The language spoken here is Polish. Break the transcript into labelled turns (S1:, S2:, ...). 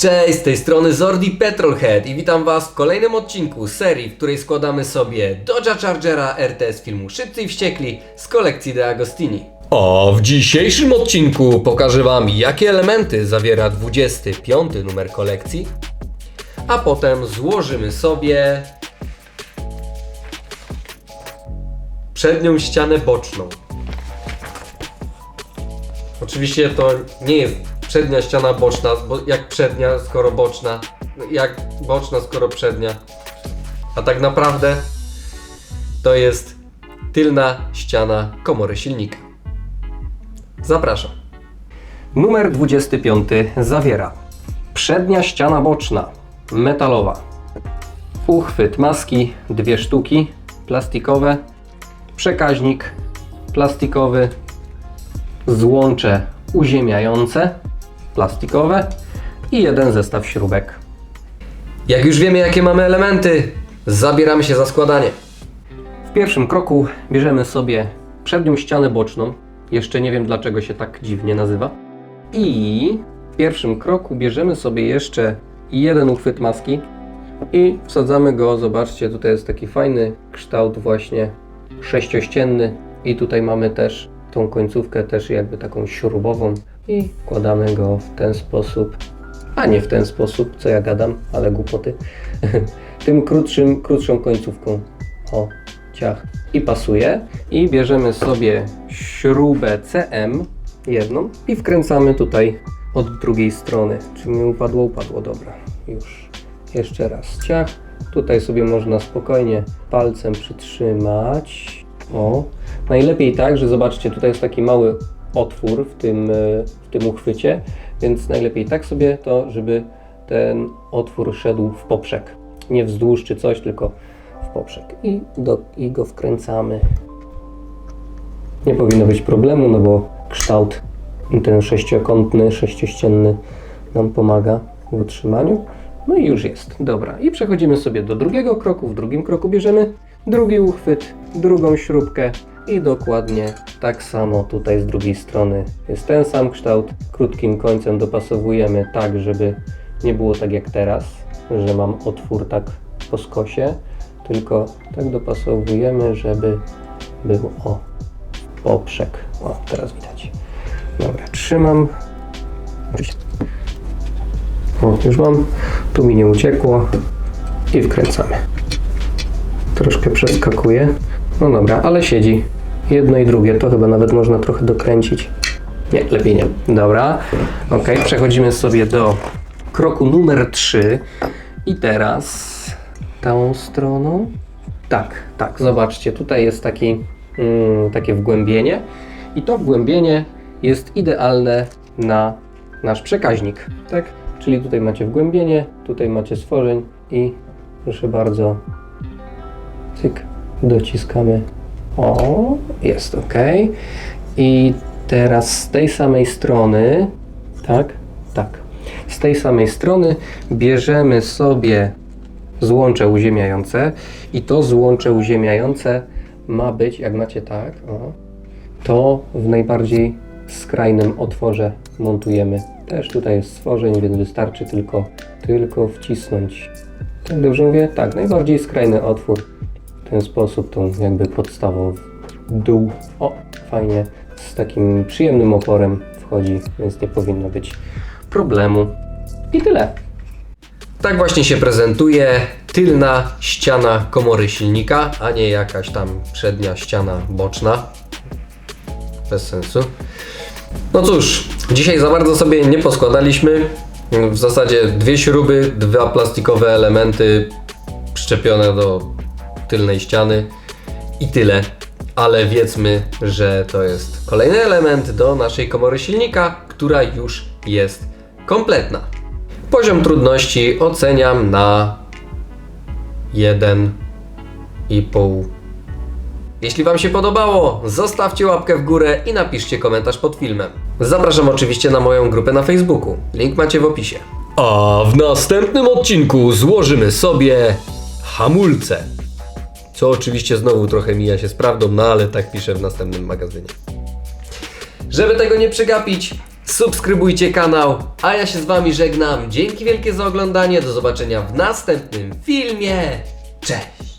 S1: Cześć, z tej strony Zordi Petrolhead i witam Was w kolejnym odcinku serii, w której składamy sobie Dodge'a Chargera RTS filmu Szybcy i Wściekli z kolekcji De Agostini. A w dzisiejszym odcinku pokażę Wam, jakie elementy zawiera 25 numer kolekcji, a potem złożymy sobie przednią ścianę boczną. Oczywiście to nie jest przednia ściana boczna, bo jak przednia, skoro boczna, jak boczna, skoro przednia. A tak naprawdę to jest tylna ściana komory silnika. Zapraszam. Numer 25 zawiera przednia ściana boczna, metalowa, uchwyt maski, dwie sztuki, plastikowe, przekaźnik plastikowy, złącze uziemiające, plastikowe i jeden zestaw śrubek. Jak już wiemy, jakie mamy elementy, zabieramy się za składanie. W pierwszym kroku bierzemy sobie przednią ścianę boczną. Jeszcze nie wiem, dlaczego się tak dziwnie nazywa. I w pierwszym kroku bierzemy sobie jeszcze jeden uchwyt maski i wsadzamy go. Zobaczcie, tutaj jest taki fajny kształt właśnie sześciościenny i tutaj mamy też tą końcówkę też jakby taką śrubową i wkładamy go w ten sposób, a nie w ten sposób, co ja gadam, ale głupoty. Tym krótszym, krótszą końcówką. O, ciach. I pasuje. I bierzemy sobie śrubę CM jedną i wkręcamy tutaj od drugiej strony. Czy mi upadło? Upadło, dobra. Już. Jeszcze raz ciach. Tutaj sobie można spokojnie palcem przytrzymać. O, najlepiej tak, że zobaczcie, tutaj jest taki mały otwór w tym, e, w tym uchwycie, więc najlepiej tak sobie to, żeby ten otwór szedł w poprzek. Nie wzdłuż czy coś, tylko w poprzek. I, do, i go wkręcamy. Nie powinno być problemu, no bo kształt ten sześciokątny, sześciościenny nam pomaga w utrzymaniu. No i już jest. Dobra. I przechodzimy sobie do drugiego kroku. W drugim kroku bierzemy drugi uchwyt, drugą śrubkę i dokładnie tak samo tutaj z drugiej strony jest ten sam kształt. Krótkim końcem dopasowujemy tak, żeby nie było tak jak teraz, że mam otwór tak po skosie, tylko tak dopasowujemy, żeby był o poprzek. O, teraz widać. Dobra, trzymam. O, już mam. Tu mi nie uciekło. I wkręcamy. Troszkę przeskakuje. No dobra, ale siedzi. Jedno i drugie. To chyba nawet można trochę dokręcić. Nie, lepiej nie. Dobra. Ok, przechodzimy sobie do kroku numer 3. I teraz tą stroną. Tak, tak, zobaczcie, tutaj jest taki, mm, takie wgłębienie. I to wgłębienie jest idealne na nasz przekaźnik. Tak? Czyli tutaj macie wgłębienie, tutaj macie stworzeń i proszę bardzo, cyk, dociskamy. O, jest ok. I teraz z tej samej strony, tak, tak, z tej samej strony bierzemy sobie złącze uziemiające i to złącze uziemiające ma być, jak macie tak, o, to w najbardziej skrajnym otworze montujemy. Też tutaj jest stworzeń, więc wystarczy tylko, tylko wcisnąć. Tak dobrze mówię? Tak, najbardziej skrajny otwór. W ten sposób tą jakby podstawą w dół. O, fajnie. Z takim przyjemnym oporem wchodzi, więc nie powinno być problemu. I tyle. Tak właśnie się prezentuje tylna ściana komory silnika, a nie jakaś tam przednia ściana boczna. Bez sensu. No cóż, dzisiaj za bardzo sobie nie poskładaliśmy. W zasadzie dwie śruby, dwa plastikowe elementy przyczepione do tylnej ściany i tyle. Ale wiedzmy, że to jest kolejny element do naszej komory silnika, która już jest kompletna. Poziom trudności oceniam na 1,5. Jeśli Wam się podobało, zostawcie łapkę w górę i napiszcie komentarz pod filmem. Zapraszam oczywiście na moją grupę na Facebooku. Link macie w opisie. A w następnym odcinku złożymy sobie hamulce co oczywiście znowu trochę mija się z prawdą, no ale tak piszę w następnym magazynie. Żeby tego nie przegapić, subskrybujcie kanał, a ja się z Wami żegnam. Dzięki wielkie za oglądanie, do zobaczenia w następnym filmie. Cześć!